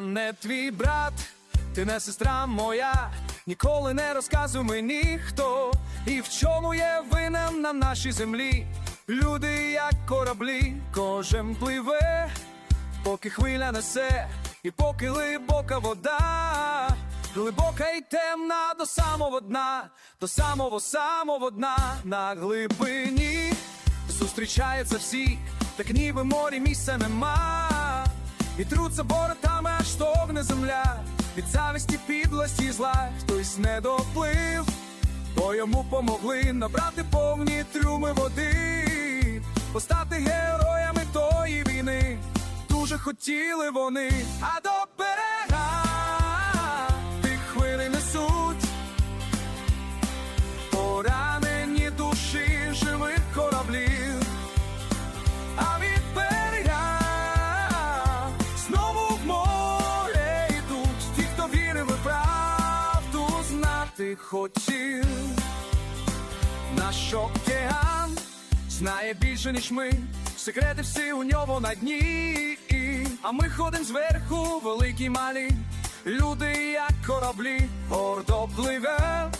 Не твій брат, ти не сестра моя, ніколи не розказуй мені хто і в чому є винен на нашій землі. Люди, як кораблі, кожен пливе, поки хвиля несе, і поки глибока вода, глибока і темна до самого дна, до самого самого дна на глибині зустрічаються всі, так ніби морі місця нема. І труться боротами, аж стогне земля, від зависті, підлості зла, хтось не доплив, бо йому помогли набрати повні трюми води, постати героями тої війни, дуже хотіли вони, а до знати хотів. Наш океан знає більше, ніж ми, секрети всі у нього на дні. А ми ходим зверху, великі малі, люди, як кораблі, гордо пливе.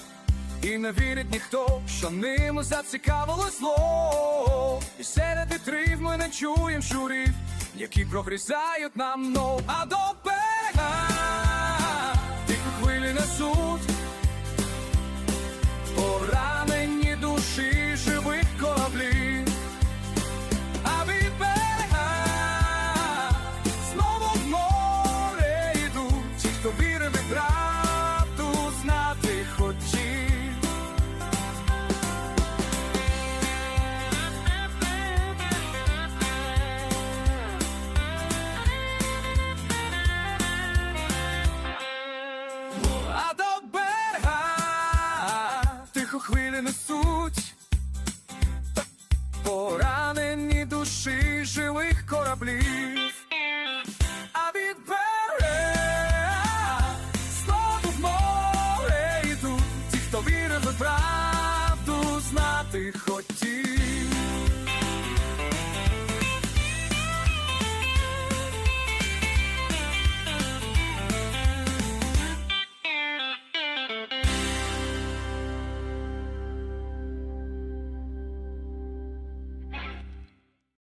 І не вірить ніхто, що ним зацікавило зло. І серед вітрів ми не чуєм щурів, які прогрізають нам ног. А до берега знову в море йдуть ті, хто вірив і правду знати хотів. А до берега тихо хвилі несуть поранені душі живих кораблів. Море